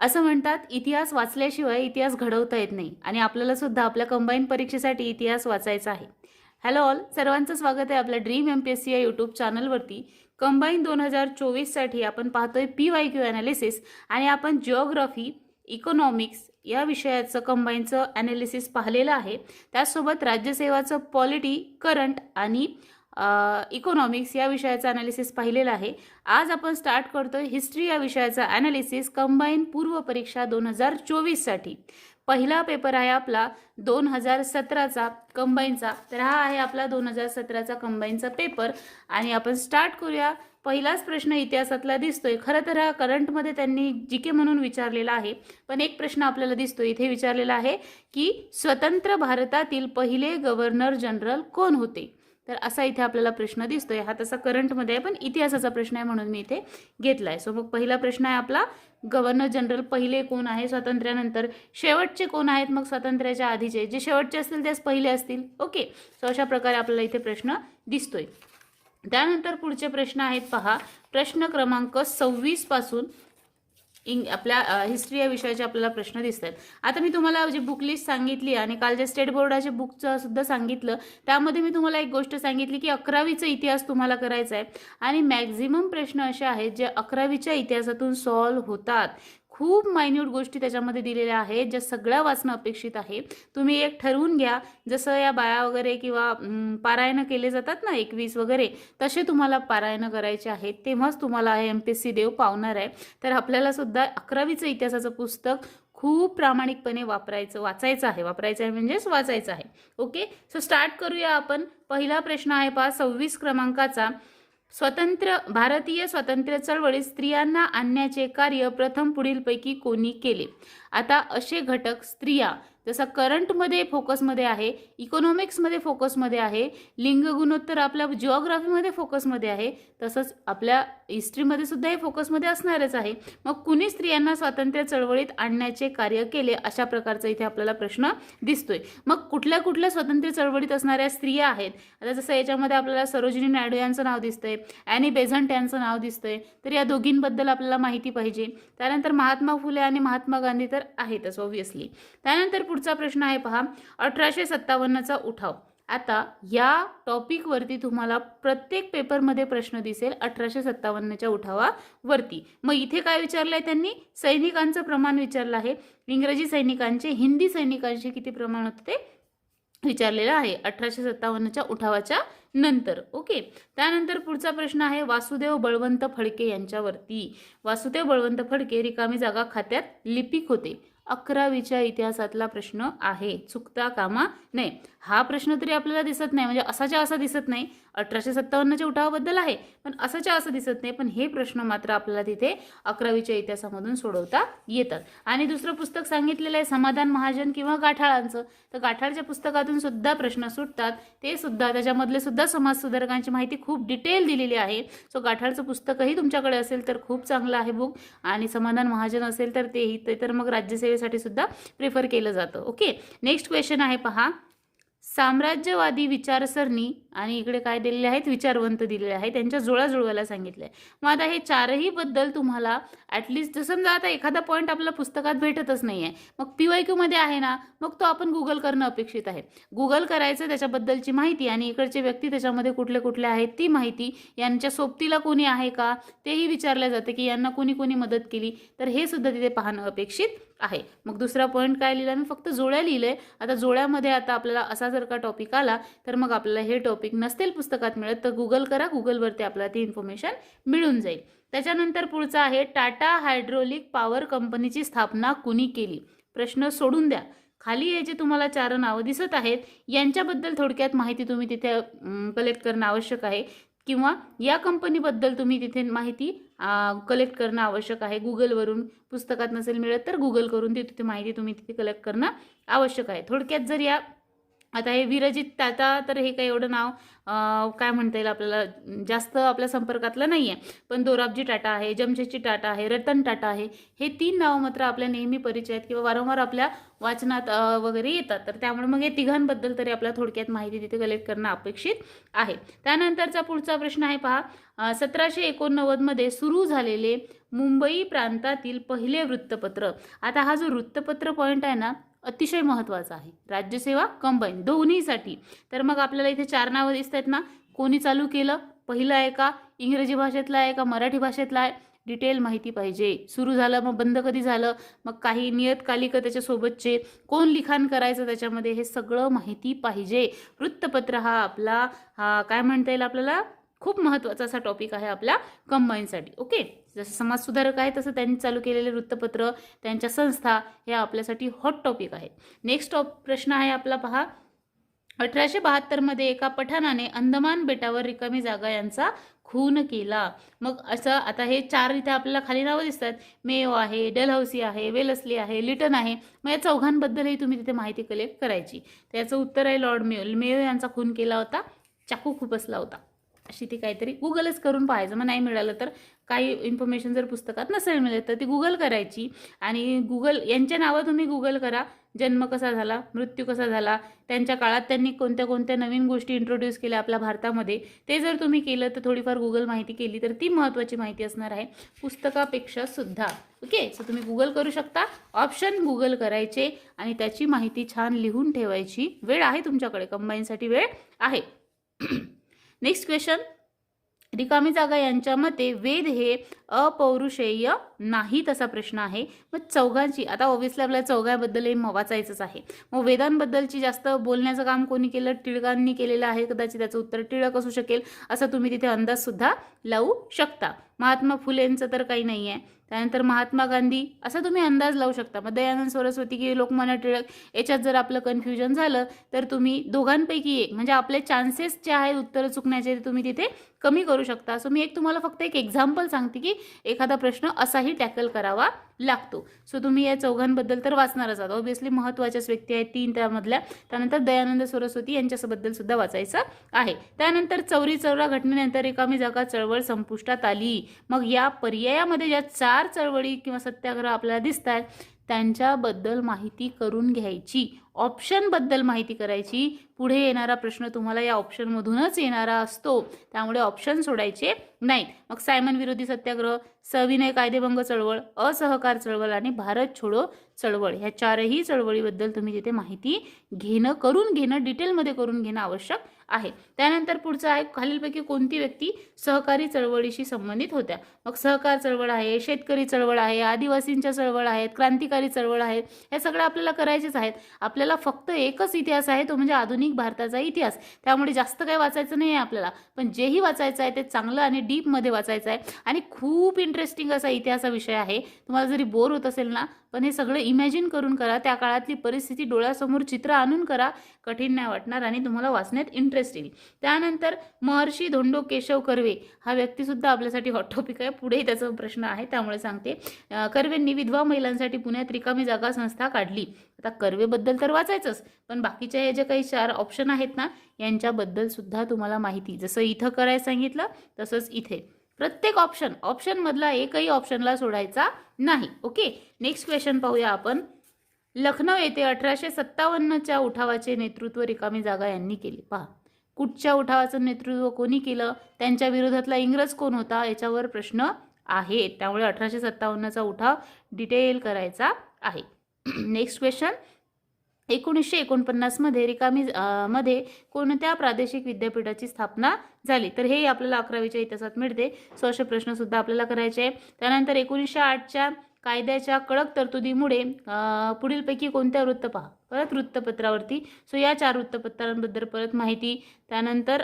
असं म्हणतात इतिहास वाचल्याशिवाय इतिहास घडवता येत नाही आणि आपल्याला सुद्धा आपल्या कंबाईन परीक्षेसाठी इतिहास वाचायचा आहे. हॅलो ऑल सर्वांचं स्वागत आहे आपल्या dream M P S C या यूट्यूब चॅनलवरती कंबाईन दोन हजार चोवीससाठी आपण पाहतोय पी वाय क्यू ॲनालिसिस आणि आपण जिओग्राफी इकॉनॉमिक्स या विषयाचं कंबाईनचं ॲनालिसिस पाहिलेलं आहे. त्याचसोबत राज्यसेवाचं पॉलिटी करंट आणि इकॉनॉमिक्स या विषयाचं ॲनालिसिस पाहिलेलं आहे. आज आपण स्टार्ट करतोय हिस्ट्री या विषयाचा ॲनालिसिस कंबाईन पूर्व परीक्षा दोन हजार चोवीससाठी पहिला पेपर आहे आपला दोन हजार सतराचा कंबाईनचा तर हा आहे आपला दोन हजार सतराचा कंबाईनचा पेपर आणि आपण स्टार्ट करूया. पहिलाच प्रश्न इतिहासातला दिसतोय. खरं तर हा करंटमध्ये त्यांनी जी के म्हणून विचारलेला आहे. पण एक प्रश्न आपल्याला दिसतो इथे विचारलेला आहे की स्वतंत्र भारतातील पहिले गव्हर्नर जनरल कोण होते? तर असा इथे आपल्याला प्रश्न दिसतोय. हा तसा करंटमध्ये आहे पण इतिहासाचा प्रश्न आहे म्हणून मी इथे घेतला आहे सो मग पहिला प्रश्न आहे आपला गव्हर्नर जनरल पहिले कोण आहे स्वातंत्र्यानंतर? शेवटचे कोण आहेत मग स्वातंत्र्याच्या आधीचे? जे शेवटचे असतील तेच पहिले असतील. ओके सो अशा प्रकारे आपल्याला इथे प्रश्न दिसतोय. त्यानंतर पुढचे प्रश्न आहेत पहा. प्रश्न क्रमांक सव्वीसपासून इंग आपल्या हिस्ट्री या विषयाचे आपल्याला प्रश्न दिसत आहेत आता मी तुम्हाला जी बुक लिस्ट सांगितली आणि काल जे स्टेट बोर्डाचे बुकचं सुद्धा सांगितलं त्यामध्ये मी तुम्हाला एक गोष्ट सांगितली की अकरावीचा इतिहास तुम्हाला करायचा आहे आणि मॅक्झिमम प्रश्न असे आहेत जे अकरावीच्या इतिहासातून सॉल्व्ह होतात. खूप मायन्यूट गोष्टी त्याच्यामध्ये दिलेल्या आहेत ज्या सगळ्या वाचणं अपेक्षित आहे तुम्ही एक ठरवून घ्या जसं या बाया वगैरे किंवा पारायणं केले जातात ना एकवीस वगैरे तसे तुम्हाला पारायणं करायचे आहेत. तेव्हाच तुम्हाला हे एम पी एस सी देव पावणार आहे. तर आपल्याला सुद्धा अकरावीचं इतिहासाचं पुस्तक खूप प्रामाणिकपणे वापरायचं वाचायचं आहे. वापरायचं आहे म्हणजेच वाचायचं आहे. ओके सो स्टार्ट करूया आपण. पहिला प्रश्न आहे पहा सव्वीस क्रमांकाचा. स्वतंत्र भारतीय स्वातंत्र्य चळवळीत स्त्रियांना आणण्याचे कार्य प्रथम पुढीलपैकी कोणी केले? आता असे घटक स्त्रिया जसं करंटमध्ये फोकसमध्ये आहे इकॉनॉमिक्समध्ये फोकसमध्ये आहे लिंग गुणोत्तर आपल्या जिओग्राफीमध्ये फोकसमध्ये आहे तसंच आपल्या हिस्ट्रीमध्ये सुद्धा हे फोकसमध्ये असणारच आहे. मग कुणी स्त्रियांना स्वातंत्र्य चळवळीत आणण्याचे कार्य केले अशा प्रकारचा इथे आपल्याला प्रश्न दिसतोय. मग कुठल्या कुठल्या स्वातंत्र्य चळवळीत असणाऱ्या स्त्रिया आहेत? आता जसं याच्यामध्ये आपल्याला सरोजिनी नायडू यांचं नाव दिसतंय ॲनी बेझंट यांचं नाव दिसतंय तर या दोघींबद्दल आपल्याला माहिती पाहिजे. त्यानंतर महात्मा फुले आणि महात्मा गांधी तर आहेतच ऑब्व्हियसली त्यानंतर पुढचा प्रश्न आहे पहा. अठराशे सत्तावन्नचा उठाव. आता या टॉपिकवरती तुम्हाला प्रत्येक पेपरमध्ये प्रश्न दिसेल अठराशे सत्तावन्नच्या उठावावरती. मग इथे काय विचारलं आहे त्यांनी? सैनिकांचं प्रमाण विचारलं आहे. इंग्रजी सैनिकांचे हिंदी सैनिकांचे किती प्रमाण होते ते विचारलेलं आहे. अठराशे सत्तावन्नच्या उठावाच्या नंतर. ओके? त्यानंतर पुढचा प्रश्न आहे वासुदेव बळवंत फडके यांच्यावरती. वासुदेव बळवंत फडके रिकामी जागा खात्यात लिपिक होते. अकरावीच्या इतिहासातला प्रश्न आहे. चुकता कामा नाही हा प्रश्न तरी आपल्याला दिसत नाही. म्हणजे असाच्या असा दिसत नाही. अठराशे सत्तावन्नच्या उठावाबद्दल आहे पण असाच्या असं दिसत नाही. पण हे प्रश्न मात्र आपल्याला तिथे अकरावीच्या इतिहासामधून सोडवता येतात. आणि दुसरं पुस्तक सांगितलेलं आहे समाधान महाजन किंवा गाठाळांचं. तर गाठाळच्या पुस्तकातून सुद्धा प्रश्न सुटतात. ते सुद्धा त्याच्यामधले सुद्धा समाज सुधारकांची माहिती खूप डिटेल दिलेली आहे. सो गाठाळचं पुस्तकही तुमच्याकडे असेल तर खूप चांगलं आहे बुक आणि समाधान महाजन असेल तर तेही ते तर मग राज्यसेवेसाठी सुद्धा प्रिफर केलं जातं. ओके नेक्स्ट क्वेश्चन आहे पहा. साम्राज्यवादी विचारसरणी आणि इकडे काय दिलेले आहेत? विचारवंत दिलेले आहेत. त्यांच्या जुळा जुळवायला सांगितलं आहे. मग आता हे चारही बद्दल तुम्हाला ॲटलिस्ट समजा आता एखादा पॉईंट आपल्या पुस्तकात भेटतच नाही आहे मग पी वाय क्यूमध्ये आहे ना मग तो आपण गुगल करणं अपेक्षित आहे. गुगल करायचं त्याच्याबद्दलची माहिती आणि इकडचे व्यक्ती त्याच्यामध्ये कुठले कुठले आहेत ती माहिती यांच्या सोबतीला कोणी आहे का? तेही विचारलं जातं की यांना कोणी कोणी मदत केली. तर हे सुद्धा तिथे पाहणं अपेक्षित आहे. मग दुसरा पॉईंट काय लिहिला? मी फक्त जोड्या लिहिले. आता जोड्यामध्ये आता आपल्याला असा जर का टॉपिक आला तर मग आपल्याला हे टॉपिक नसतील पुस्तकात मिळत तर गुगल करा. गुगलवरती आपल्याला ती इन्फॉर्मेशन मिळून जाईल. त्याच्यानंतर पुढचा आहे टाटा हायड्रोलिक पॉवर कंपनीची स्थापना कुणी केली? प्रश्न सोडून द्या. खाली हे जे तुम्हाला चार नावं दिसत आहेत यांच्याबद्दल थोडक्यात माहिती तुम्ही तिथे कलेक्ट करणं आवश्यक आहे. किंवा या कंपनीबद्दल तुम्ही तिथे माहिती कलेक्ट करणं आवश्यक आहे. गुगलवरून पुस्तकात नसेल मिळत तर गुगल करून ती तिथे माहिती तुम्ही तिथे कलेक्ट करणं आवश्यक आहे. थोडक्यात जर या आता हे विरजित टाटा तर हे काही एवढं नाव काय म्हणता येईल आपल्याला जास्त आपल्या संपर्कातलं नाही आहे पण दोराबजी टाटा आहे जमशेदजी टाटा आहे रतन टाटा आहे हे तीन नावं मात्र आपल्या नेहमी परिचय आहेत किंवा वारंवार आपल्या वाचनात वगैरे येतात. तर त्यामुळे मग हे तिघांबद्दल तरी आपल्या थोडक्यात माहिती तिथे कलेक्ट करणं अपेक्षित आहे. त्यानंतरचा पुढचा प्रश्न आहे पहा सतराशे एकोणनव्वदमध्ये सुरू झालेले मुंबई प्रांतातील पहिले वृत्तपत्र. आता हा जो वृत्तपत्र पॉईंट आहे ना अतिशय महत्त्वाचा आहे. राज्यसेवा कंबाईन दोन्हीसाठी. तर मग आपल्याला इथे चार नावं दिसत आहेत ना? कोणी चालू केलं? पहिलं आहे का? इंग्रजी भाषेतलं आहे का? मराठी भाषेतला आहे? डिटेल माहिती पाहिजे. सुरू झालं मग बंद कधी झालं? मग काही नियतकालिक त्याच्यासोबतचे कोण लिखाण करायचं त्याच्यामध्ये हे सगळं माहिती पाहिजे. वृत्तपत्र हा आपला हा काय म्हणता येईल आपल्याला? खूप महत्त्वाचा असा टॉपिक आहे आपला कंबाईनसाठी ओके जसं समाजसुधारक आहे तसं त्यांनी चालू केलेले वृत्तपत्र त्यांच्या संस्था हे आपल्यासाठी हॉट टॉपिक आहे नेक्स्ट टॉप प्रश्न आहे आपला पहा. अठराशे बहात्तरमध्ये एका पठाणाने अंदमान बेटावर रिकामी जागा यांचा खून केला. मग असं आता हे चार इथे आपल्याला खाली नावं दिसतात. मेयो आहे डलहौसी आहे वेलस्ली आहे लिटन आहे. मग या चौघांबद्दलही तुम्ही तिथे माहिती कलेक्ट करायची. त्याचं उत्तर आहे लॉर्ड मेयो. मेयो यांचा खून केला होता चाकू खुपसला होता. अशी ती काहीतरी गुगलच करून पाहायचं. मग नाही मिळालं तर काही इन्फॉर्मेशन जर पुस्तकात नसेल मिळत तर ती गुगल करायची. आणि गुगल यांच्या नावं तुम्ही गुगल करा. जन्म कसा झाला मृत्यू कसा झाला त्यांच्या काळात त्यांनी कोणत्या कोणत्या नवीन गोष्टी इंट्रोड्यूस केल्या आपल्या भारतामध्ये ते जर तुम्ही केलं तर थोडीफार गुगल माहिती केली तर ती महत्त्वाची माहिती असणार आहे. पुस्तकापेक्षा सुद्धा. ओके सो तुम्ही गुगल करू शकता. ऑप्शन गुगल करायचे आणि त्याची माहिती छान लिहून ठेवायची. वेळ आहे तुमच्याकडे. कंबाईनसाठी वेळ आहे. नेक्स्ट क्वेश्चन रिकामी जागा यांच्या मते वेद हे अपौरुषेय नाही तसा प्रश्न आहे. मग चौघांची आता ऑब्व्हियसली आपल्याला चौघांबद्दलही म- वाचायचंच आहे. मग वेदांबद्दलची जास्त बोलण्याचं काम कोणी केलं? टिळकांनी केलेलं आहे कदाचित त्याचं उत्तर टिळक असू शकेल. असं तुम्ही तिथे अंदाजसुद्धा लावू शकता. महात्मा फुलेंचं तर काही नाही आहे त्यानंतर महात्मा गांधी असा तुम्ही अंदाज लावू शकता. मग दयानंद सरस्वती की लोकमान्य टिळक याच्यात जर आपलं कन्फ्युजन झालं तर तुम्ही दोघांपैकी एक म्हणजे आपले चान्सेस जे आहेत उत्तरं चुकण्याचे ते तुम्ही तिथे कमी करू शकता. सो मी एक तुम्हाला फक्त एक एक्झाम्पल सांगते की एखादा प्रश्न असाही टॅकल करावा लागतो. सो तुम्ही या चौघांबद्दल तर वाचणारच आहात. ऑब्विसली महत्त्वाच्याच व्यक्ती आहेत तीन त्यामधल्या. त्यानंतर दयानंद सरस्वती यांच्याबद्दल सुद्धा वाचायचं आहे. त्यानंतर चौरी चौरा घटनेनंतर रिकामी जागा चळवळ संपुष्टात आली. मग या पर्यायामध्ये ज्या चार चळवळी किंवा सत्याग्रह आपल्याला दिसत आहेत त्यांच्याबद्दल माहिती करून घ्यायची. ऑप्शनबद्दल माहिती करायची. पुढे येणारा प्रश्न तुम्हाला या ऑप्शनमधूनच येणारा असतो. त्यामुळे ऑप्शन सोडायचे नाहीत. मग सायमन विरोधी सत्याग्रह सविनय कायदेभंग चळवळ असहकार चळवळ आणि भारत छोडो चळवळ. ह्या चारही चळवळीबद्दल तुम्ही तिथे माहिती घेणं करून घेणं डिटेलमध्ये करून घेणं आवश्यक आहे. त्यानंतर पुढचं आहे खालीलपैकी कोणती व्यक्ती सहकारी चळवळीशी संबंधित होत्या? मग सहकार चळवळ आहे शेतकरी चळवळ आहे आदिवासींच्या चळवळ आहेत क्रांतिकारी चळवळ आहेत. ह्या सगळं आपल्याला करायचेच आहेत. आपल्याला फक्त एकच इतिहास आहे तो म्हणजे आधुनिक भारताचा इतिहास. त्यामुळे जास्त काही वाचायचं नाही आहे आपल्याला. पण जेही वाचायचं आहे ते चांगलं आणि डीपमध्ये वाचायचं आहे. आणि खूप इंटरेस्टिंग असा इतिहासा विषय आहे. तुम्हाला जरी बोर होत असेल ना पण हे सगळं इमॅजिन करून करा. त्या काळातली परिस्थिती डोळ्यासमोर चित्र आणून करा. कठीण नाही वाटणार आणि तुम्हाला वाचण्यात इंटरेस्ट येईल. त्यानंतर महर्षी धोंडो केशव कर्वे हा व्यक्तीसुद्धा आपल्यासाठी हॉट टॉपिक आहे. पुढेही त्याचा प्रश्न आहे त्यामुळे सांगते. कर्वेंनी विधवा महिलांसाठी पुण्यात रिकामी जागा संस्था काढली. आता कर्वेबद्दल तर वाचायचंच पण बाकीच्या हे जे काही चार ऑप्शन आहेत ना यांच्याबद्दल सुद्धा तुम्हाला माहिती. जसं इथं करायला सांगितलं तसंच इथे. प्रत्येक ऑप्शन ऑप्शनमधला एकही ऑप्शनला सोडायचा नाही. ओके नेक्स्ट क्वेश्चन पाहूया आपण. लखनौ येथे अठराशे सत्तावन्नच्या उठावाचे नेतृत्व रिकामी जागा यांनी केले. पहा. कुठच्या उठावाचं नेतृत्व कोणी केलं? त्यांच्या विरोधातला इंग्रज कोण होता? याच्यावर प्रश्न आहे त्यामुळे अठराशे सत्तावन्नचा उठाव डिटेल करायचा आहे. नेक्स्ट क्वेश्चन एकोणीसशे एकोणपन्नासमध्ये रिकामी मध्ये कोणत्या प्रादेशिक विद्यापीठाची स्थापना झाली? तर हे आपल्याला अकरावीच्या इतिहासात मिळते. सो असे प्रश्नसुद्धा आपल्याला करायचे आहे. त्यानंतर एकोणीसशे आठच्या कायद्याच्या कडक तरतुदीमुळे पुढीलपैकी कोणत्या वृत्त पहा परत वृत्तपत्रावरती. सो या चार वृत्तपत्रांबद्दल परत माहिती. त्यानंतर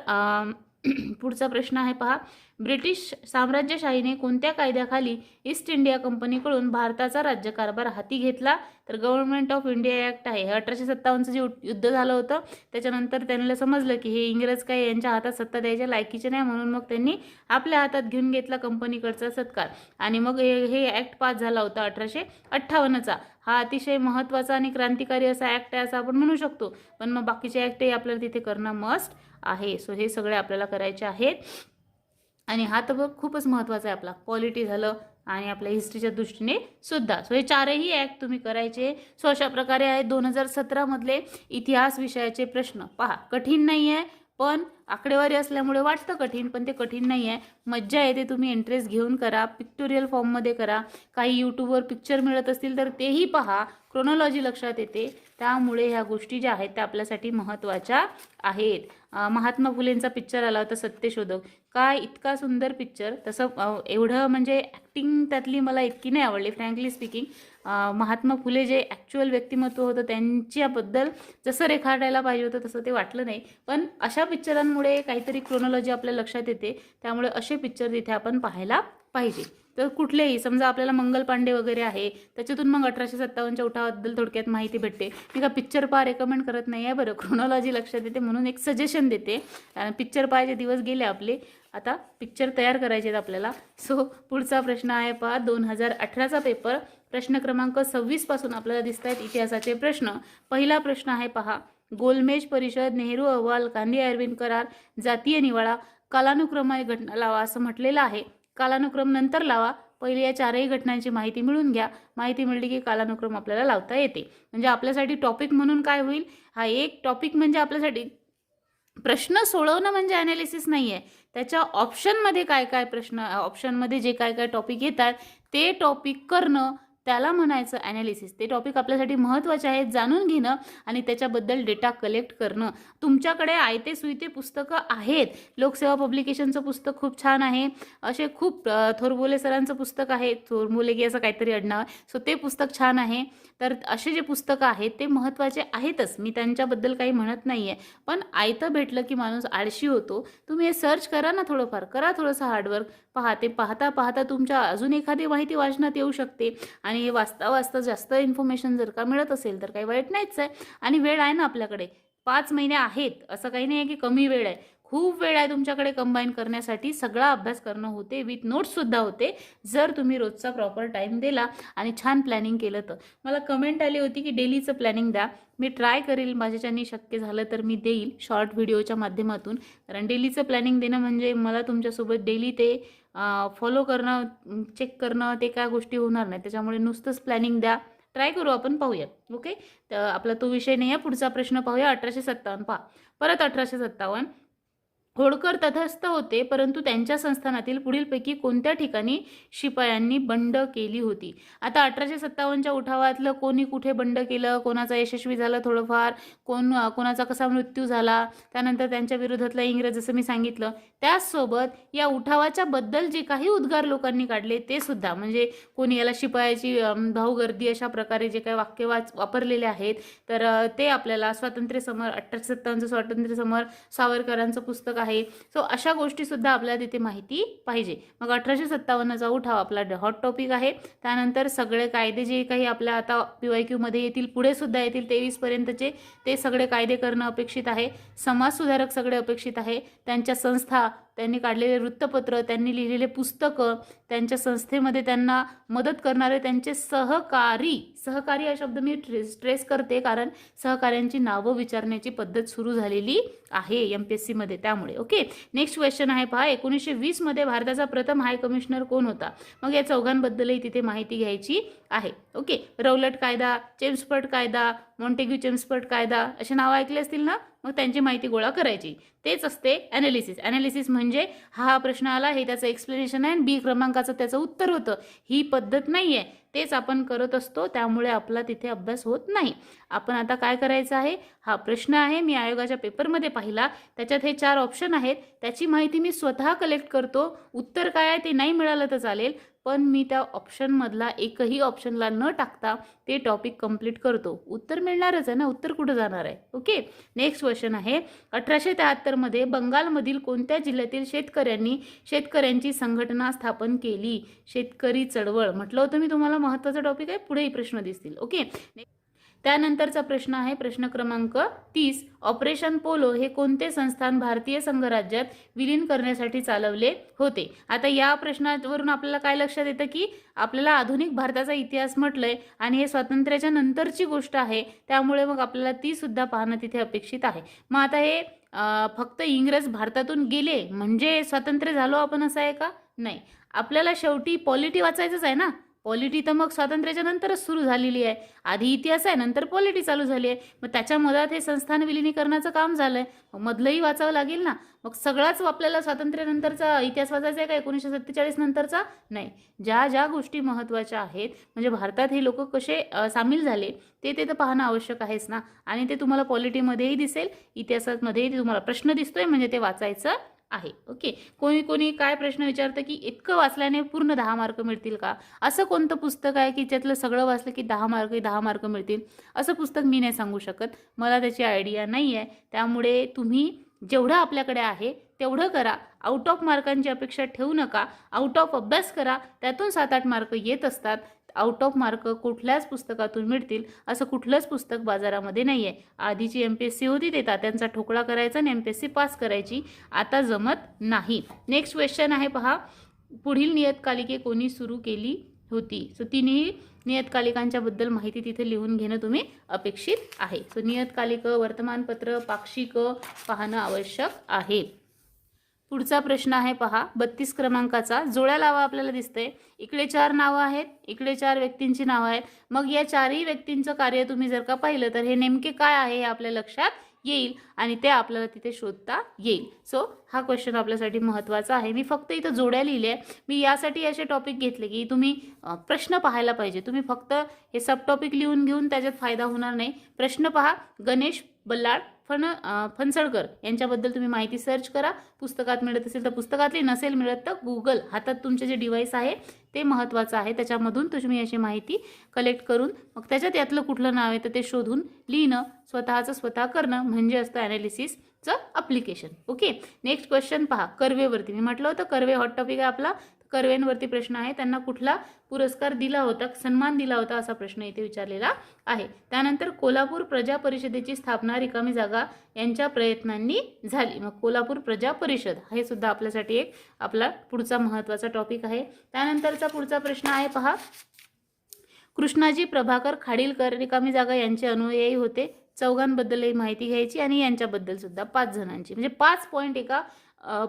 पुढचा प्रश्न आहे पहा. ब्रिटिश साम्राज्यशाहीने कोणत्या कायद्याखाली ईस्ट इंडिया कंपनीकडून भारताचा राज्यकारभार हाती घेतला? तर गव्हर्नमेंट ऑफ इंडिया ॲक्ट आहे. हे अठराशे सत्तावन्नचं जे युद्ध झालं होतं त्याच्यानंतर त्यांना समजलं की हे इंग्रज काय यांच्या हातात सत्ता द्यायच्या लायकीचे नाही म्हणून मग त्यांनी आपल्या हातात घेऊन घेतला कंपनीकडचा सत्कार. आणि मग हे हे ॲक्ट पास झाला होता अठराशे अठ्ठावन्नचा. हा अतिशय महत्त्वाचा आणि क्रांतिकारी असा ॲक्ट आहे असं आपण म्हणू शकतो. पण मग बाकीचे ॲक्टही आपल्याला तिथे करणं मस्ट आहे. सो हे सगळे आपल्याला करायचे आहेत. आणि हा तर बघ खूपच महत्त्वाचा आहे आपला. पॉलिटी झालं आणि आपल्या हिस्ट्रीच्या दृष्टीने सुद्धा. सो हे चारही ॲक्ट तुम्ही करायचे. सो अशा प्रकारे आहे दोन हजार सतरामधले इतिहास विषयाचे प्रश्न. पहा कठीण नाही आहे पण आकडेवारी असल्यामुळे वाटतं कठीण पण ते कठीण नाही आहे. मज्जा येते तुम्ही इंटरेस्ट घेऊन करा पिक्टोरियल फॉर्ममध्ये करा. काही यूट्यूबवर पिक्चर मिळत असतील तर तेही पहा. क्रोनॉलॉजी लक्षात येते. त्यामुळे ह्या गोष्टी ज्या आहेत त्या आपल्यासाठी महत्त्वाच्या आहेत. महात्मा फुलेंचा पिक्चर आला होता सत्यशोधक. काय इतका सुंदर पिक्चर तसं एवढं म्हणजे ॲक्टिंग त्यातली मला इतकी नाही आवडली फ्रँकली स्पीकिंग महात्मा फुले जे ॲक्च्युअल व्यक्तिमत्व होतं त्यांच्याबद्दल जसं रेखाटायला पाहिजे होतं तसं ते वाटलं नाही. पण अशा पिक्चरांमुळे काहीतरी क्रोनॉलॉजी आपल्या लक्षात येते. त्यामुळे असे पिक्चर तिथे आपण पाहायला पाहिजे. तर कुठलेही समजा आपल्याला मंगल पांडे वगैरे आहे त्याच्यातून मग अठराशे सत्तावन्नच्या उठावाबद्दल थोडक्यात माहिती भेटते. मी का पिक्चर पहा रेकमेंड करत नाही आहे बरं. क्रोनॉलॉजी लक्षात येते म्हणून एक सजेशन देते. पिक्चर पाहायचे दिवस गेले आपले. आता पिक्चर तयार करायचे आहेत आपल्याला. सो पुढचा प्रश्न आहे पहा दोन हजार अठराचा पेपर प्रश्न क्रमांक सव्वीसपासून आपल्याला दिसत आहेत इतिहासाचे प्रश्न. पहिला प्रश्न आहे पहा. गोलमेज परिषद नेहरू अहवाल गांधी अरविंद करार जातीय निवाडा कालानुक्रमाने घटना लावा असं म्हटलेलं आहे. कालानुक्रम नंतर लावा. पहिले या चारही घटनांची माहिती मिळून घ्या. माहिती मिळली की कालानुक्रम आपल्याला लावता येते. म्हणजे आपल्यासाठी टॉपिक म्हणून काय होईल? हा एक टॉपिक म्हणजे आपल्यासाठी प्रश्न सोडवणं म्हणजे ॲनालिसिस नाही आहे त्याच्या ऑप्शनमध्ये काय काय प्रश्न ऑप्शनमध्ये जे काय काय टॉपिक येतात ते टॉपिक करणं त्याला म्हणायचं ॲनालिसिस ते टॉपिक आपल्यासाठी महत्त्वाचे आहेत जाणून घेणं आणि त्याच्याबद्दल डेटा कलेक्ट करणं. तुमच्याकडे आयते सुईते पुस्तकं आहेत. लोकसेवा पब्लिकेशनचं पुस्तक खूप छान आहे. असे खूप थोरबोले सरांचं पुस्तक आहे. थोरबोले की असं काहीतरी अडणं आहे. सो ते पुस्तक छान आहे. तर असे जे पुस्तकं आहेत ते महत्त्वाचे आहेतच. मी त्यांच्याबद्दल काही म्हणत नाही आहे पण आयतं भेटलं की माणूस आळशी होतो. तुम्ही हे सर्च करा ना थोडंफार. करा थोडंसं हार्डवर्क पहा ते पाहता पाहता तुमच्या अजून एखादी माहिती वाचनात येऊ शकते. आणि हे वाचता वाचता जास्त इन्फॉर्मेशन जर का मिळत असेल तर काही वाईट नाहीच आहे. आणि वेळ आहे ना आपल्याकडे. पाच महिने आहेत असं काही नाही आहे की कमी वेळ आहे. खूप वेळ आहे तुमच्याकडे कंबाईन करण्यासाठी. सगळा अभ्यास करणं होते विथ नोट्ससुद्धा होते. जर तुम्ही रोजचा प्रॉपर टाईम दिला आणि छान प्लॅनिंग केलं तर. मला कमेंट आली होती की डेलीचं प्लॅनिंग द्या. मी ट्राय करेल माझ्याच्यानी शक्य झालं तर मी देईल शॉर्ट व्हिडिओच्या माध्यमातून. कारण डेलीचं प्लॅनिंग देणं म्हणजे मला तुमच्यासोबत डेली ते फॉलो करणं चेक करणं ते काय गोष्टी होणार नाही त्याच्यामुळे नुसतंच प्लॅनिंग द्या. ट्राय करू आपण पाहूया ओके तर आपला तो विषय नाही आहे. पुढचा प्रश्न पाहूया. अठराशे सत्तावन्न. पहा. परत अठराशे सत्तावन्न. होळकर तथस्थ होते परंतु त्यांच्या संस्थानातील पुढीलपैकी कोणत्या ठिकाणी शिपायांनी बंड केली होती? आता अठराशे सत्तावन्नच्या उठावातलं कोणी कुठे बंड केलं? कोणाचा यशस्वी झालं थोडंफार? कोण कोणाचा कसा मृत्यू झाला? त्यानंतर त्यांच्या विरोधातला इंग्रज जसं मी सांगितलं त्याचसोबत या उठावाच्या बद्दल जे काही उद्गार लोकांनी काढले ते सुद्धा. म्हणजे कोणी याला शिपायाची भाऊगर्दी अशा प्रकारे जे काही वाक्य वाच वापरलेले आहेत तर ते आपल्याला स्वातंत्र्य समर अठराशे सत्तावन्नचं स्वातंत्र्य समर सावरकरांचं पुस्तक आहे. सो अशा गोष्टीसुद्धा आपल्याला तिथे माहिती पाहिजे. मग अठराशे सत्तावन्नचा उठाव आपला हॉट टॉपिक आहे. त्यानंतर सगळे कायदे जे काही आपल्या आता पी वाय क्यूमध्ये येतील पुढे सुद्धा येतील तेवीसपर्यंतचे ते सगळे कायदे करणं अपेक्षित आहे. समाजसुधारक सगळे अपेक्षित आहे. त्यांच्या संस्था त्यांनी काढलेले वृत्तपत्र त्यांनी लिहिलेले पुस्तकं त्यांच्या संस्थेमध्ये त्यांना मदत करणारे त्यांचे सहकारी सहकारी हा शब्द मी ट्रेस स्ट्रेस करते कारण सहकाऱ्यांची नावं विचारण्याची पद्धत सुरू झालेली आहे एम पी एस सीमध्ये त्यामुळे ओके? नेक्स्ट क्वेश्चन आहे पहा. एकोणीसशे वीसमध्ये भारताचा प्रथम हाय कमिशनर कोण होता? मग या चौघांबद्दलही तिथे माहिती घ्यायची आहे. ओके? रौलट कायदा चेम्सपर्ट कायदा मॉन्टेग्यू चेम्सपर्ट कायदा असे नावं ऐकले असतील ना? मग त्यांची माहिती गोळा करायची. तेच असते ॲनालिसिस ॲनालिसिस म्हणजे हा हा प्रश्न आला हे त्याचं एक्सप्लेनेशन आहे आणि बी क्रमांकाचं त्याचं उत्तर होतं. ही पद्धत नाही आहे तेच आपण करत असतो त्यामुळे आपला तिथे अभ्यास होत नाही. आपण आता काय करायचं आहे? हा प्रश्न आहे मी आयोगाच्या पेपरमध्ये पाहिला. त्याच्यात हे चार ऑप्शन आहेत. त्याची माहिती मी स्वतः कलेक्ट करतो. उत्तर काय आहे ते नाही मिळालं तर चालेल. पण मी त्या ऑप्शनमधला एकही ऑप्शनला न टाकता ते टॉपिक कंप्लीट करतो. उत्तर मिळणारच आहे ना? उत्तर कुठं जाणार आहे? ओके नेक्स्ट क्वेश्चन आहे. अठराशे त्र्याहत्तरमध्ये बंगालमधील कोणत्या जिल्ह्यातील शेतकऱ्यांनी शेतकऱ्यांची संघटना स्थापन केली? शेतकरी चळवळ. म्हटलं होतं मी तुम्हाला महत्त्वाचा टॉपिक आहे. पुढेही प्रश्न दिसतील. ओके त्यानंतरचा प्रश्न आहे प्रश्न क्रमांक तीस. ऑपरेशन पोलो हे कोणते संस्थान भारतीय संघराज्यात विलीन करण्यासाठी चालवले होते? आता या प्रश्नावरून आपल्याला काय लक्षात येतं की आपल्याला आधुनिक भारताचा इतिहास म्हटलंय आणि हे स्वातंत्र्याच्या नंतरची गोष्ट आहे त्यामुळे मग आपल्याला ती सुद्धा पाहणं तिथे अपेक्षित आहे. मग आता हे फक्त इंग्रज भारतातून गेले म्हणजे स्वातंत्र्य झालो आपण असं आहे का? नाही. आपल्याला शेवटी पॉलिटी वाचायचंच आहे ना? पॉलिटी तर मग स्वातंत्र्याच्या नंतरच सुरू झालेली आहे. आधी इतिहास आहे नंतर पॉलिटी चालू झाली आहे. मग त्याच्या मधात हे संस्थान विलिनीकरणाचं काम झालं आहे मग मधलंही वाचावं लागेल ना? मग सगळाच आपल्याला स्वातंत्र्यानंतरचा इतिहास वाचायचा आहे का? एकोणीसशे सत्तेचाळीस नंतरचा? नाही. ज्या ज्या गोष्टी महत्त्वाच्या आहेत म्हणजे भारतात हे लोक कसे सामील झाले ते ते तर पाहणं आवश्यक आहेच ना? आणि ते तुम्हाला पॉलिटीमध्येही दिसेल इतिहासामध्येही ते तुम्हाला प्रश्न दिसतोय म्हणजे ते वाचायचं आहे. ओके? कोणी कोणी काय प्रश्न विचारतं की इतकं वाचल्याने पूर्ण दहा मार्क मिळतील का? असं कोणतं पुस्तक आहे की त्यातलं सगळं वाचलं की दहा मार्क दहा मार्क मिळतील? असं पुस्तक मी नाही सांगू शकत. मला त्याची आयडिया नाही आहे त्यामुळे तुम्ही जेवढं आपल्याकडे आहे तेवढं करा. आउट ऑफ मार्कांची अपेक्षा ठेवू नका. आउट ऑफ अभ्यास करा. त्यातून सात आठ मार्क येत असतात. आउट ऑफ मार्क कुठल्याच पुस्तकातून मिळतील असं कुठलंच पुस्तक बाजारामध्ये नाही आहे आधीची एम पी एस सी होती ते तात्यांचा ठोकळा करायचा आणि M P S C pass करायची. आता जमत नाही. नेक्स्ट क्वेश्चन आहे पहा. पुढील नियतकालिके कोणी सुरू केली होती? सो तिन्ही नियतकालिकांच्याबद्दल माहिती तिथे लिहून घेणं तुम्ही अपेक्षित आहे. सो नियतकालिक वर्तमानपत्र पाक्षिकं पाहणं आवश्यक आहे. पुढचा प्रश्न आहे पहा. बत्तीस क्रमांकाचा. जोड्या लावा आपल्याला दिसतंय. इकडे चार नावं आहेत इकडे चार व्यक्तींची नावं आहेत. मग या चारही व्यक्तींचं कार्य तुम्ही जर का पाहिलं तर हे नेमके काय आहे हे आपल्या लक्षात येईल आणि ते आपल्याला तिथे शोधता येईल. सो हा क्वेश्चन आपल्यासाठी महत्त्वाचा आहे. मी फक्त इथं जोड्या लिहिल्या आहे मी यासाठी असे टॉपिक घेतले की तुम्ही प्रश्न पाहायला पाहिजे. तुम्ही फक्त हे सब टॉपिक लिहून घेऊन त्याच्यात फायदा होणार नाही. प्रश्न पहा. गणेश बल्लाळ फण फणसळकर यांच्याबद्दल तुम्ही माहिती सर्च करा. पुस्तकात मिळत असेल तर पुस्तकातली नसेल मिळत तर गुगल हातात तुमचे जे डिव्हाइस आहे ते महत्त्वाचं आहे. त्याच्यामधून तुम्ही अशी माहिती कलेक्ट करून मग त्याच्यात यातलं कुठलं नाव आहे तर ते शोधून लिहिणं स्वतःचं स्वतः करणं म्हणजे असतं ॲनालिसिसचं अप्लिकेशन ओके नेक्स्ट क्वेश्चन पहा. कर्वेवरती. मी म्हटलं होतं कर्वे हॉट टॉपिक आहे आपला. कर्वेंवरती प्रश्न आहे. त्यांना कुठला पुरस्कार दिला होता सन्मान दिला होता असा प्रश्न इथे विचारलेला आहे. त्यानंतर कोल्हापूर प्रजा परिषदेची स्थापना रिकामी जागा यांच्या प्रयत्नांनी झाली. मग कोल्हापूर प्रजा परिषद हे सुद्धा आपल्यासाठी एक आपला पुढचा महत्त्वाचा टॉपिक आहे. त्यानंतरचा पुढचा प्रश्न आहे पहा. कृष्णाजी प्रभाकर खाडीलकर रिकामी जागा यांचे अनुयायी होते. चौघांबद्दलही माहिती घ्यायची आणि यांच्याबद्दल सुद्धा पाच जणांची. म्हणजे पाच पॉईंट एका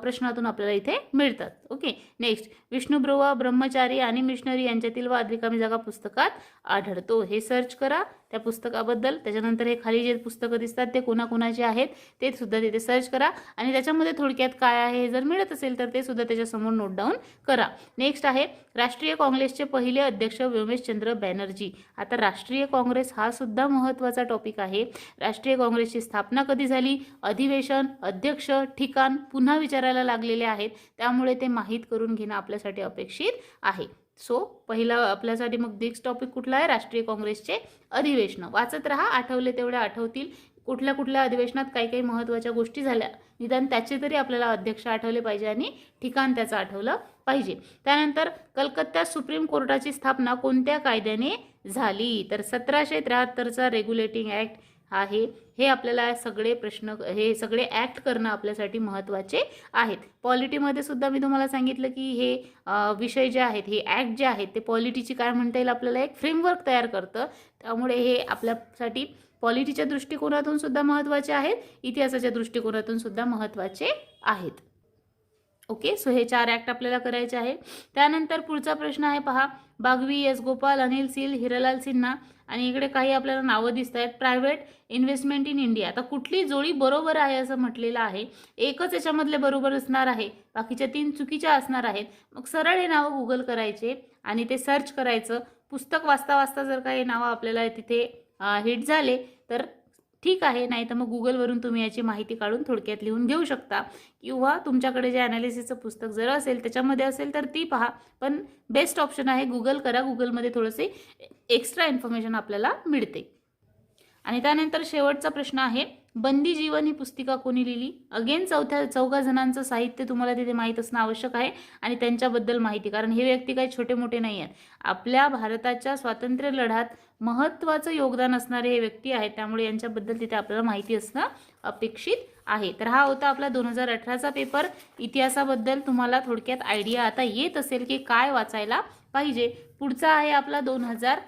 प्रश्नातून आपल्याला इथे मिळतात. ओके नेक्स्ट विष्णुब्रुवा ब्रह्मचारी आणि मिशनरी यांच्यातील वाद रिकामी जागा पुस्तकात आढळतो. हे सर्च करा. त्या पुस्तकाबद्दल. त्याच्यानंतर हे खाली जे पुस्तकं दिसतात ते कोणाकोणाचे आहेत ते सुद्धा तिथे सर्च करा. आणि त्याच्यामध्ये थोडक्यात काय आहे हे जर मिळत असेल तर ते सुद्धा त्याच्यासमोर नोट डाऊन करा. नेक्स्ट आहे राष्ट्रीय काँग्रेसचे पहिले अध्यक्ष व्योमेशचंद्र बॅनर्जी. आता राष्ट्रीय काँग्रेस हा सुद्धा महत्त्वाचा टॉपिक आहे. राष्ट्रीय काँग्रेसची स्थापना कधी झाली? अधिवेशन अध्यक्ष ठिकाण पुन्हा विचारायला लागलेले आहेत. त्यामुळे ते माहीत करून घेणं आपल्यासाठी अपेक्षित आहे. सो पहिला आपल्यासाठी मग नेक्स्ट टॉपिक कुठला आहे? राष्ट्रीय काँग्रेसचे अधिवेशनं. वाचत राहा आठवले तेवढ्या आठवतील. कुठल्या कुठल्या अधिवेशनात काही काही महत्त्वाच्या गोष्टी झाल्या? निदान त्याचे तरी आपल्याला अध्यक्ष आठवले पाहिजे आणि ठिकाण त्याचं आठवलं पाहिजे. त्यानंतर कलकत्त्यात सुप्रीम कोर्टाची स्थापना कोणत्या कायद्याने झाली? तर सतराशे त्र्याहत्तरचा रेग्युलेटिंग ॲक्ट आहे हे आपल्याला सगळे प्रश्न हे सगळे ॲक्ट करणं आपल्यासाठी महत्त्वाचे आहेत. पॉलिटीमध्ये सुद्धा मी तुम्हाला सांगितलं की हे विषय जे आहेत हे ॲक्ट जे आहेत ते पॉलिटीची काय म्हणता येईल आपल्याला एक फ्रेमवर्क तयार करतं. त्यामुळे हे आपल्यासाठी पॉलिटीच्या दृष्टिकोनातून सुद्धा महत्त्वाचे आहेत इतिहासाच्या दृष्टिकोनातून सुद्धा महत्त्वाचे आहेत. ओके सो हे चार ॲक्ट आपल्याला करायचे आहे. त्यानंतर पुढचा प्रश्न आहे पहा. बागवी एस. गोपाल अनिल सिल हिरालाल सिन्हा आणि इकडे काही आपल्याला नावं दिसत आहेत. प्रायव्हेट इन्व्हेस्टमेंट इन इंडिया आता कुठली जोडी बरोबर आहे असं म्हटलेलं आहे. एकच याच्यामधले बरोबर असणार आहे. बाकीच्या तीन चुकीच्या असणार आहेत. मग सरळ हे नावं गुगल करायचे आणि ते सर्च करायचं. पुस्तक वाचता वाचता जर काही नावं आपल्याला तिथे हिट झाले तर ठीक आहे नाही तर मग गुगलवरून तुम्ही याची माहिती काढून थोडक्यात लिहून घेऊ शकता. किंवा तुमच्याकडे जे ॲनालिसिसचं पुस्तक जर असेल त्याच्यामध्ये असेल तर ती पहा. पण बेस्ट ऑप्शन आहे गुगल करा. गुगलमध्ये थोडंसे एक्स्ट्रा इन्फॉर्मेशन आपल्याला मिळते. आणि त्यानंतर शेवटचा प्रश्न आहे बंदी जीवन ही पुस्तिका कोणी लिहिली? अगेन चौथ्या चौघा जणांचं साहित्य तुम्हाला तिथे माहीत असणं आवश्यक आहे आणि त्यांच्याबद्दल माहिती. कारण हे व्यक्ती काही छोटे मोठे नाही आहेत. आपल्या भारताच्या स्वातंत्र्य लढ्यात महत्त्वाचं योगदान असणारे हे व्यक्ती आहेत. त्यामुळे यांच्याबद्दल तिथे आपल्याला माहिती असणं अपेक्षित आहे. तर हा होता आपला दोन हजार अठराचा पेपर इतिहासाबद्दल तुम्हाला थोडक्यात आयडिया आता येत असेल की काय वाचायला पाहिजे. पुढचा आहे आपला दोन हजार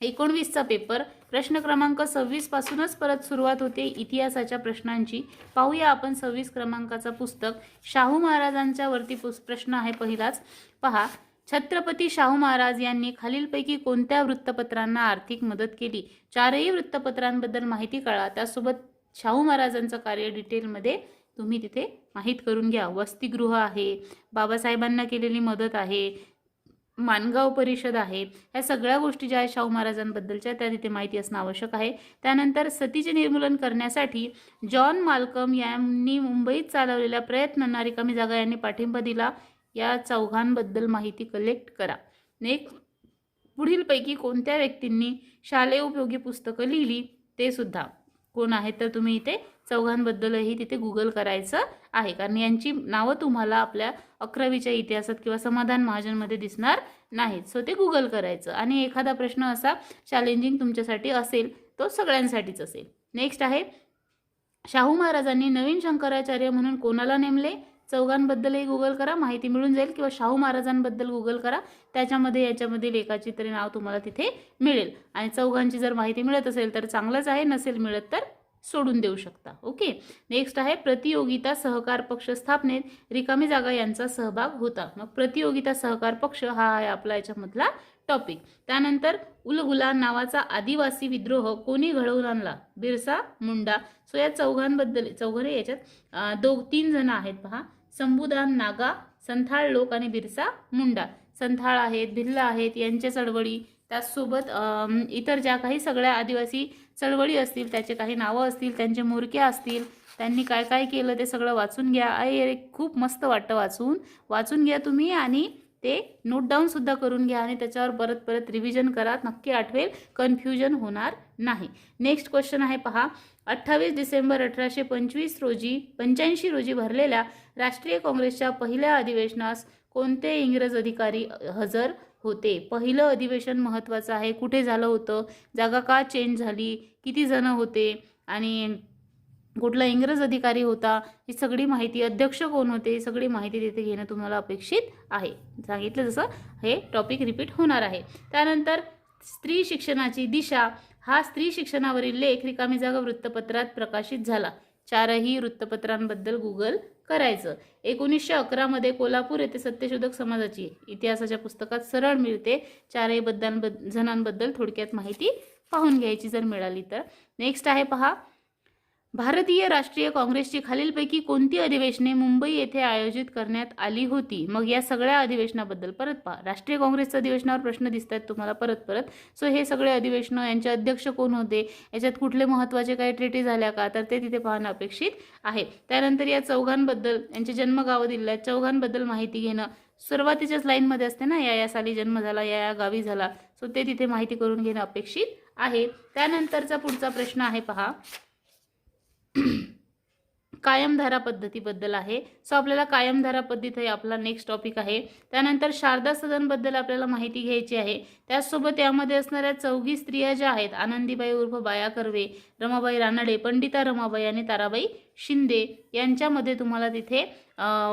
एकोणवीसचा पेपर प्रश्न क्रमांक सव्वीस पासूनच परत सुरुवात होते. इतिहासाच्या प्रश्नांची. पाहूया आपण सव्वीस क्रमांकाचं पुस्तक. शाहू महाराजांच्या वरती पुस प्रश्न आहे पहिलाच. पहा. छत्रपती शाहू महाराज यांनी खालीलपैकी कोणत्या वृत्तपत्रांना आर्थिक मदत केली? चारही वृत्तपत्रांबद्दल माहिती कळा. त्यासोबत शाहू महाराजांचं कार्य डिटेलमध्ये तुम्ही तिथे माहीत करून घ्या. वसतिगृह आहे बाबासाहेबांना केलेली मदत आहे मानगाव परिषद आहे. ह्या सगळ्या गोष्टी ज्या आहेत शाहू महाराजांबद्दलच्या त्या तिथे माहिती असणं आवश्यक आहे. त्यानंतर सतीचे निर्मूलन करण्यासाठी जॉन माल्कम यांनी मुंबईत चालवलेल्या प्रयत्नांना रिकामी जागा यांनी पाठिंबा दिला. या चौघांबद्दल माहिती कलेक्ट करा. नेक्स्ट पुढीलपैकी कोणत्या व्यक्तींनी शालेय उपयोगी पुस्तकं लिहिली ते सुद्धा. कोण आहेत तर तुम्ही इथे चौघांबद्दलही तिथे गुगल करायचं आहे. कारण यांची नावं तुम्हाला आपल्या अकरावीच्या इतिहासात किंवा समाधान महाजनमध्ये दिसणार नाहीत. सो ते गुगल करायचं. आणि एखादा प्रश्न असा चॅलेंजिंग तुमच्यासाठी असेल तो सगळ्यांसाठीच असेल. नेक्स्ट आहे शाहू महाराजांनी नवीन शंकराचार्य म्हणून कोणाला नेमले? चौघांबद्दलही गुगल करा माहिती मिळून जाईल किंवा शाहू महाराजांबद्दल गुगल करा. त्याच्यामध्ये याच्यामध्ये लेखाची तरी नाव तुम्हाला तिथे मिळेल. आणि चौघांची जर माहिती मिळत असेल तर चांगलंच आहे नसेल मिळत तर सोडून देऊ शकता. ओके? नेक्स्ट आहे प्रतियोगिता सहकार पक्ष स्थापनेत रिकामी जागा यांचा सहभाग होता. मग प्रतियोगिता सहकार पक्ष हा आहे आपला याच्यामधला टॉपिक त्यानंतर उलगुला नावाचा आदिवासी विद्रोह कोणी घडवून आणला? बिरसा मुंडा. सो या चौघांबद्दल चौघरे याच्यात दोघ तीन जण आहेत पहा. संबुदान नागा संथाळ लोक आणि बिरसा मुंडा. संथाळ आहेत भिल्ल आहेत यांच्या चळवळी. त्याचसोबत इतर ज्या काही सगळ्या आदिवासी चळवळी असतील त्याचे काही नावं असतील त्यांचे मोरक्या असतील त्यांनी काय काय केलं ते सगळं वाचून घ्या. आहे अरे खूप मस्त वाटतं वाचून. वाचून घ्या तुम्ही आणि ते नोट डाऊनसुद्धा करून घ्या आणि त्याच्यावर परत परत रिव्हिजन करा. नक्की आठवेल कन्फ्युजन होणार नाही. नेक्स्ट क्वेश्चन आहे पहा. अठ्ठावीस डिसेंबर अठराशे पंचवीस रोजी पंच्याऐंशी रोजी भरलेल्या राष्ट्रीय काँग्रेसच्या पहिल्या अधिवेशनास कोणते इंग्रज अधिकारी हजर होते? पहिलं अधिवेशन महत्त्वाचं आहे. कुठे झालं होतं? जागा का चेंज झाली? किती जण होते? आणि कुठला इंग्रज अधिकारी होता ही सगळी माहिती अध्यक्ष कोण होते ही सगळी माहिती तिथे घेणं तुम्हाला अपेक्षित आहे. सांगितलं जसं हे टॉपिक रिपीट होणार आहे. त्यानंतर स्त्री शिक्षणाची दिशा. हा स्त्री शिक्षणावरील लेख रिकामी जागा वृत्तपत्रात प्रकाशित झाला. चारही वृत्तपत्रांबद्दल गुगल करायचं. एकोणीसशे अकरामध्ये कोल्हापूर येथे सत्यशोधक समाजाची इतिहासाच्या पुस्तकात सरळ मिळते. चारही बद्दांबद जणांबद्दल थोडक्यात माहिती पाहून घ्यायची जर मिळाली तर. नेक्स्ट आहे पहा भारतीय राष्ट्रीय काँग्रेसची खालीलपैकी कोणती अधिवेशने मुंबई येथे आयोजित करण्यात आली होती? मग या सगळ्या अधिवेशनाबद्दल परत पहा. राष्ट्रीय काँग्रेसच्या अधिवेशनावर प्रश्न दिसत आहेत तुम्हाला परत परत. सो हे सगळे अधिवेशनं यांचे अध्यक्ष कोण होते? याच्यात कुठले महत्त्वाचे काही ट्रेटी झाल्या का? तर ते तिथे पाहणं अपेक्षित आहे. त्यानंतर या चौघांबद्दल यांचे जन्मगावं दिलेलं आहेत चौघांबद्दल माहिती घेणं सुरुवातीच्याच लाईनमध्ये असते ना? या या साली जन्म झाला या या गावी झाला. सो ते तिथे माहिती करून घेणं अपेक्षित आहे. त्यानंतरचा पुढचा प्रश्न आहे पहा. कायमधारा पद्धतीबद्दल आहे. सो आपल्याला कायमधारा पद्धत हे आपला नेक्स्ट टॉपिक आहे. त्यानंतर शारदा सदनबद्दल आपल्याला माहिती घ्यायची आहे. त्याचसोबत यामध्ये असणाऱ्या चौघी स्त्रिया ज्या आहेत आनंदीबाई उर्फ बाया कर्वे रमाबाई रानडे पंडिता रमाबाई आणि ताराबाई शिंदे यांच्यामध्ये तुम्हाला तिथे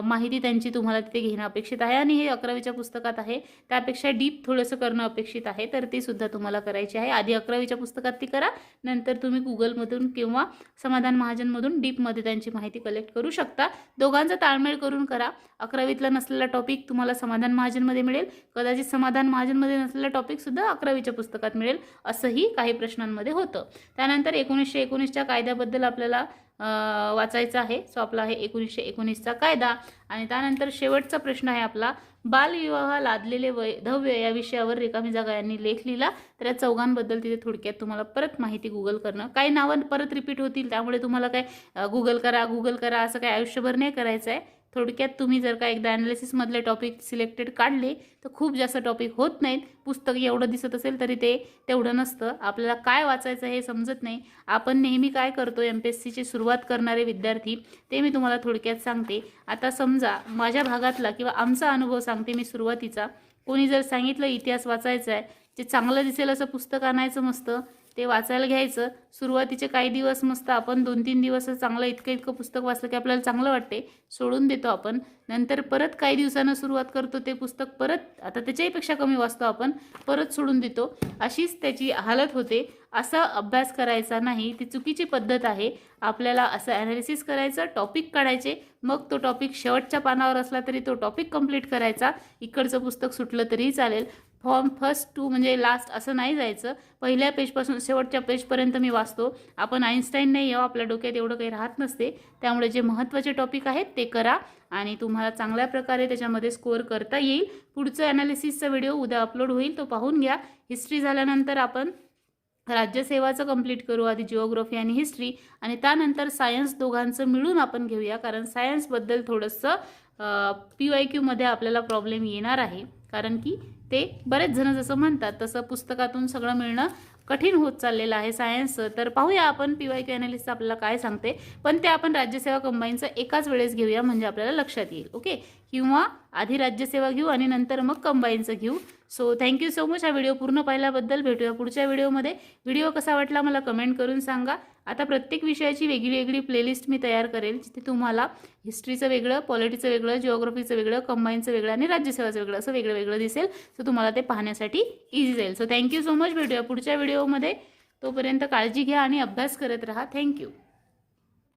माहिती त्यांची तुम्हाला तिथे घेणं अपेक्षित आहे आणि हे अकरावीच्या पुस्तकात आहे. त्यापेक्षा डीप थोडंसं करणं अपेक्षित आहे तर ती सुद्धा तुम्हाला करायची आहे. आधी अकरावीच्या पुस्तकात ती करा नंतर तुम्ही गुगलमधून किंवा समाधान महाजनमधून डीपमध्ये त्यांची माहिती कलेक्ट करू शकता. दोघांचा ताळमेळ करून करा. अकरावीतला नसलेला टॉपिक तुम्हाला समाधान महाजनमध्ये मिळेल. कदाचित समाधान महाजनमध्ये नसलेला टॉपिकसुद्धा अकरावीच्या पुस्तकात मिळेल असंही काही प्रश्नांमध्ये होतं. त्यानंतर एकोणीसशे एकोणीसच्या कायद्याबद्दल आपल्याला वाचायचं आहे. सो आपला आहे एकोणीसशे एकोणीसचा कायदा. आणि त्यानंतर शेवटचा प्रश्न आहे आपला. बालविवाह लादलेले वैधव्य या विषयावर रिकामी जागा यांनी लेख लिहिला. तर या चौघांबद्दल तिथे थोडक्यात तुम्हाला परत माहिती गुगल करणं. काही नावं परत रिपीट होतील त्यामुळे तुम्हाला काय गुगल करा गुगल करा असं काय आयुष्यभर नाही करायचं आहे थोडक्यात तुम्ही जर का एकदा ॲनालिसिसमधले टॉपिक सिलेक्टेड काढले तर खूप जास्त टॉपिक होत नाहीत. पुस्तक एवढं दिसत असेल तरी ते तेवढं नसतं. आपल्याला काय वाचायचं हे समजत नाही. आपण नेहमी काय करतो एम पी एस सीची सुरुवात करणारे विद्यार्थी ते मी तुम्हाला थोडक्यात सांगते. आता समजा माझ्या भागातला किंवा आमचा अनुभव सांगते मी सुरुवातीचा. कोणी जर सांगितलं इतिहास वाचायचा आहे जे चांगलं दिसेल असं पुस्तक आणायचं मस्त ते वाचायला घ्यायचं. सुरुवातीचे काही दिवस मस्त आपण दोन तीन दिवस चांगलं इतकं इतकं पुस्तक वाचलं की आपल्याला चांगलं वाटते. सोडून देतो आपण. नंतर परत काही दिवसानं सुरुवात करतो ते पुस्तक परत आता त्याच्याहीपेक्षा कमी वाचतो आपण परत सोडून देतो. अशीच त्याची हालत होते. असा अभ्यास करायचा नाही. ती चुकीची पद्धत आहे. आपल्याला असं ॲनालिसिस करायचं टॉपिक काढायचे. मग तो टॉपिक शेवटच्या पानावर असला तरी तो टॉपिक कंप्लीट करायचा. इकडचं पुस्तक सुटलं तरीही चालेल. फॉर्म फर्स्ट टू म्हणजे लास्ट असं नाही जायचं. पहिल्या पेजपासून शेवटच्या पेजपर्यंत मी वाचतो. आपण आईन्स्टाईन नाही आहो आपल्या डोक्यात एवढं काही राहत नसते. त्यामुळे जे महत्त्वाचे टॉपिक आहेत ते करा आणि तुम्हाला चांगल्या प्रकारे त्याच्यामध्ये स्कोअर करता येईल. पुढचं ॲनालिसिसचा व्हिडिओ उद्या अपलोड होईल तो पाहून घ्या. हिस्ट्री झाल्यानंतर आपण राज्यसेवाचं कंप्लीट करू आधी जिओग्राफी आणि हिस्ट्री आणि त्यानंतर सायन्स दोघांचं मिळून आपण घेऊया कारण सायन्सबद्दल थोडंसं पी वाय क्यूमध्ये आपल्याला प्रॉब्लेम येणार आहे. कारण की ते बरेच जण जसं म्हणतात तसं पुस्तकातून सगळं मिळणं कठीण होत चाललेलं आहे सायन्सचं तर पाहूया आपण पी वाय क्यू ॲनालिस्ट आपल्याला काय सांगते. पण ते आपण राज्यसेवा कंबाईनचं एकाच वेळेस घेऊया म्हणजे आपल्याला लक्षात येईल ओके? किंवा आधी राज्यसेवा घेऊ आणि नंतर मग कंबाईनचं घेऊ. So thank you so much हा व्हिडिओ पूर्ण पाहिल्याबद्दल भेटूया पुढच्या व्हिडिओमध्ये व्हिडिओ कसा वाटला मला कमेंट करून सांगा. आता प्रत्येक विषयाची वेगळी वेगळी प्लेलिस्ट मी तयार करेल जिथे तुम्हाला हिस्ट्रीचं वेगळं पॉलिटीचं वेगळं जिओग्राफीचं वेगळं कंबाईनचं वेगळं आणि राज्यसेवाचं वेगळं असं वेगळं वेगळं दिसेल. सो तुम्हाला ते पाहण्यासाठी इझी जाईल. सो थँक्यू सो मच भेटूया पुढच्या व्हिडिओमध्ये तोपर्यंत काळजी घ्या आणि अभ्यास करत राहा. थँक्यू